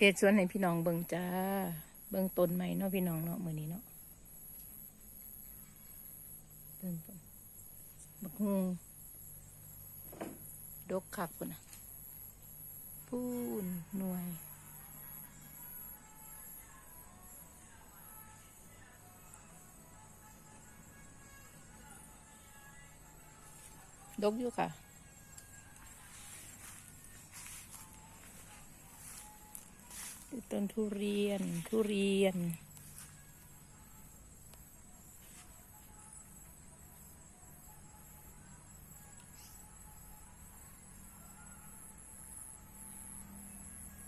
เทศสวนให้พี่น้องเบิ่งจ้า เบิ่งต้นใหม่เนาะพี่น้องเนาะมื้อนี้เนาะเบิ่งต้นบักฮุงดกคักพุ่นน่ะพูนหน่วยดกอยู่ค่ะ ต้นทุเรียน ทุเรียน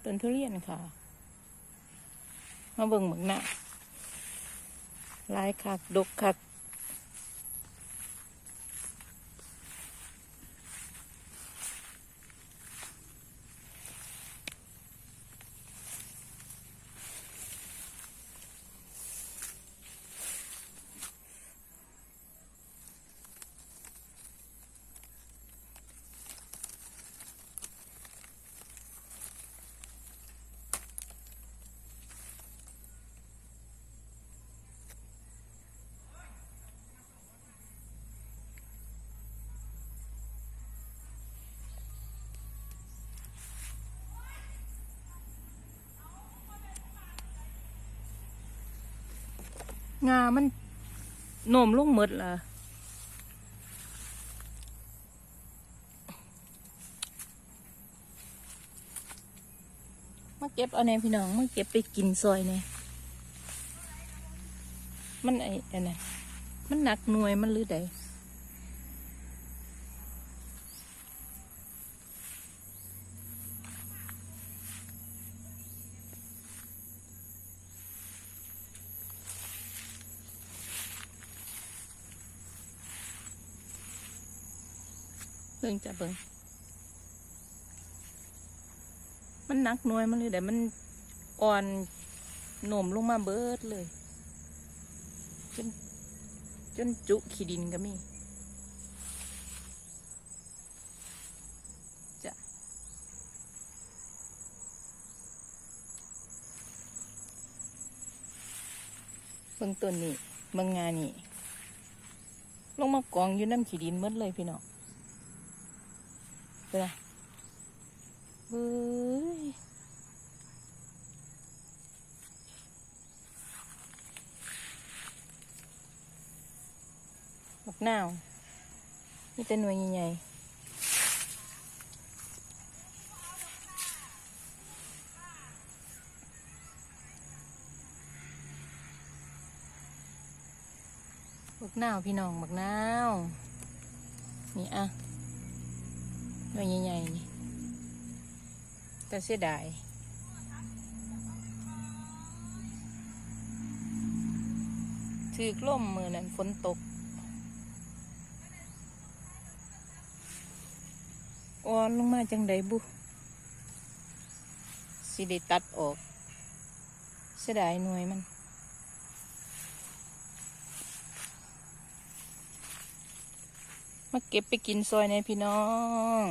ต้นทุเรียนค่ะ มาเบิ่งหมึกหน้าลายคักดกคัก งามันโนมลงหมดล่ะมาเก็บเอาแน่พี่น้องมาเก็บไปกินซอยเนี่ยมันไอ้อันไรมันหนักหน่วยมันหรือใด เบิ่งจะเบิ่งมันหนักหน่วยมันเลยแต่มันอ่อนโหน่มลงมาเบิดเลย จนจนจุขี้ดินก็มีจะเบิ่งต้นนี้เบิ่งงานนี่ลงมากองอยู่น้ำขี้ดินหมดเลยพี่น้อง เป็นไงเฮ้ยบักนาวมีแต่หน่วยใหญ่ๆบักนาวพี่น้องบักนาว นี่อะ หน่วยใหญ่ๆนี่แต่เสียดายถือกล่มมือนั้นฝนตกอ่อนลงมาจังใดบุสิได้ตัดออก เสียดายหน่วยมัน มาเก็บไปกินซอยในพี่น้อง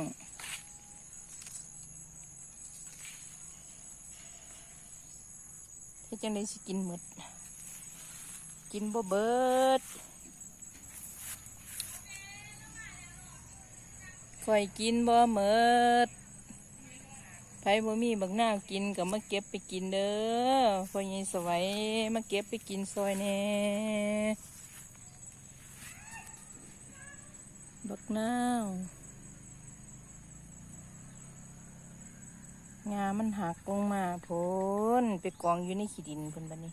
เฮ็ดจังไดสิกินหมด กินบ่เบิดคอยกินบ่เมิดไผบ่มีบักนากินก็มาเก็บไปกินเด้อพ่อใหญ่สวัยมาเก็บไปกินซอยแน่ บักนาวงามันหักลงมาพ้นไปกองอยู่ในขี้ดินพิ่นบัดนี้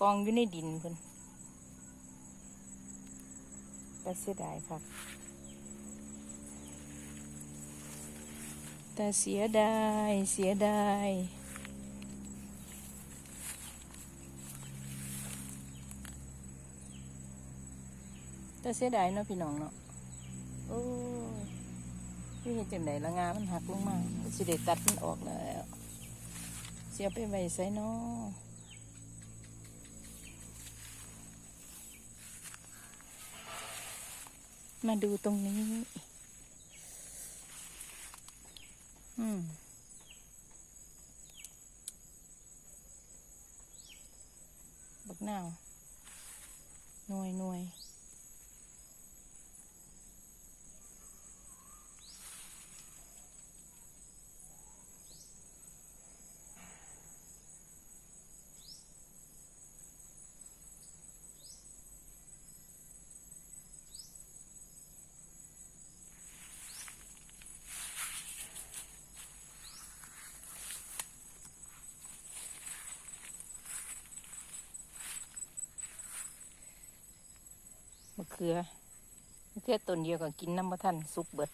กองอยู่ในดินพิ่นแต่เสียดายครับ แต่เสียดาย เสียดาย แต่เสียดายเนาะพี่น้องเนาะโอ้ยพี่เห็นจังไดละงามันหักลงมาสิเด็ดตัดมันออกแล้วเสียไปไว้ใส่นาะมาดูตรงนี้ อืมบักหน้าหน่วยหน่วย มะเขือมะเขือต้นเดียวก็กินน้ำมะทันสุกเบิด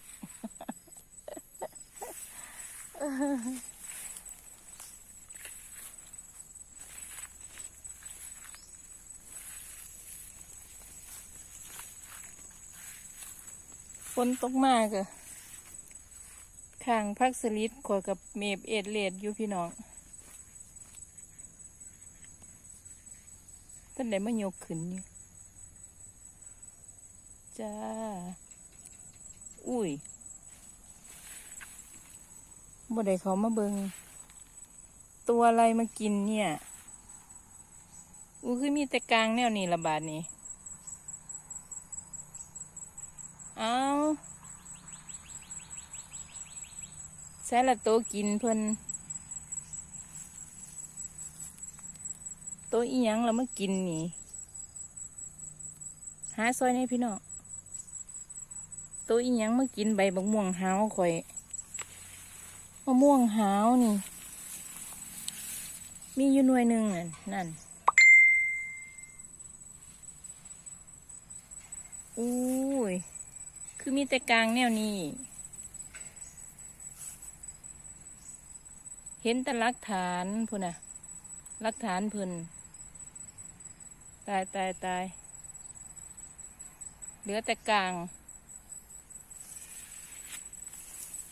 ฝนตกมากอะข้างพักสลิดขอกับเมบเอ็ดเลดอยู่พี่น้องท่านไหนมายกขึ้นอยู่ จ้า อุ้ยบ่ได้เขามาเบิงตัวอะไรมากินเนี่ยอู้คือมีแต่กลางแนวนี้ละบาดนี้ เอาใส่ละโตวกินเพิ่นโตวอีหยังเรามากินนี่ หาซอยในพี่น้อง ตัวอีหยังมากินใบบักม่วงหาวข่อยมะม่วงหาวนี่ มีอยู่หน่วยหนึ่งนั่นนั่นอุ้ย คือมีแต่กลางแนวนี้ เห็นแต่ลักฐานพุ่นน่ะลักฐานพิ่นตายตายตายเหลือแต่กลาง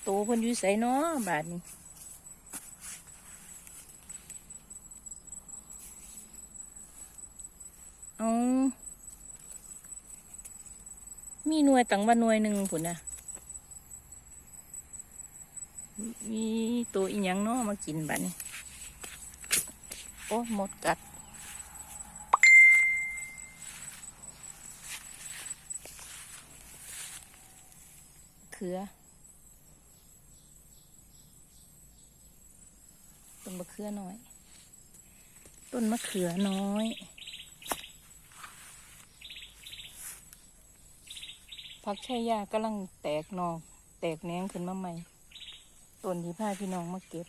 โตเพิ่นอยู่ใส่เน้อบาดนี้เอามีหน่วยตังว่าหน่วยหนึ่งผุนนะมีตัวอีหยังเนาะมากินบัดนี้ โอ้หมดกัดเขือ นมะเขือน้อย ต้นมะเขือน้อยผักชายากำลังแตกนอกแตกแหนงขึ้นมาใหม่ต้นที่พาพี่น้องมาเก็บ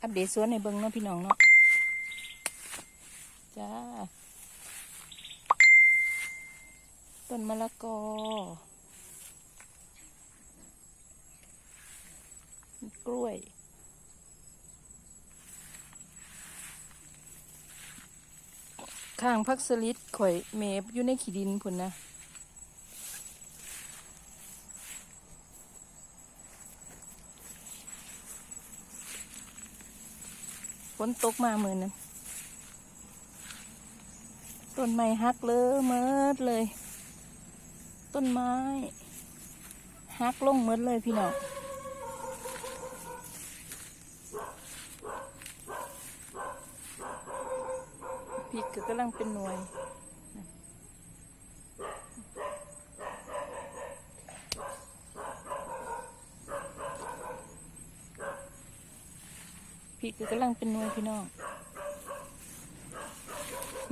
อัปเดตสวนในเบิ้งเนาะพี่น้องเนาะจ้า ต้นมะละกอ กล้วย ข้างพักสลิดข่อยเมฟอยู่ในขีดินพุ่นนะฝนตกมาเหมือนนั้นต้นไม้ฮักเลยเมิดเลย ต้นไม้ฮักลงเมิดเลยพี่น้อง ริกก็กำลังเป็นหน่วยพริกก็กำลังเป็นหน่วยพี่น้อง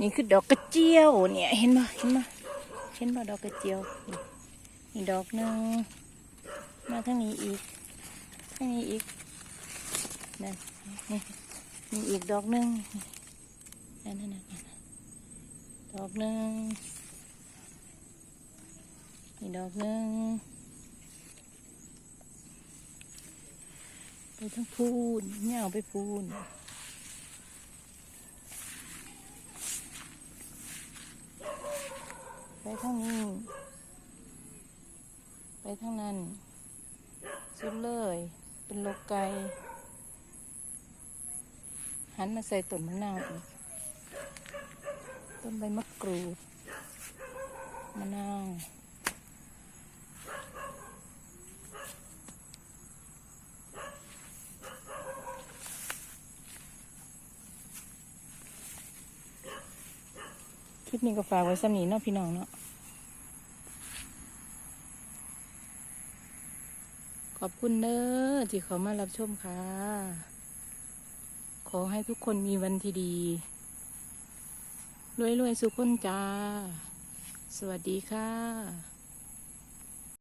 นี่คือดอกกระเจียวเนี่ยเห็นไหมเห็นไหมเห็นไหมดอกกระเจียวนี่ดอกหนึ่งมาทางนี้อีกทางนี้อีกนั่นนี่อีกดอกหนึ่ง นั่นนั่นนดอกหนึ่งนี่ดอกหนึ่งไปทั้งพูนเนี่ยเอาไปพูนไปทางนี้ ไปทางนั้น สุดเลย เป็นโลกไกหันมาใส่ต้นมะนาวอีก ต้นใบมะกรูด มะนาวคลิปนี้ก็ฝากไว้สำนีเนาะพี่น้องเนาะขอบคุณเนอ้อที่เขามารับชมค่ะ ขอให้ทุกคนมีวันที่ดี รวยรวยสุขคนจ้า สวัสดีค่ะ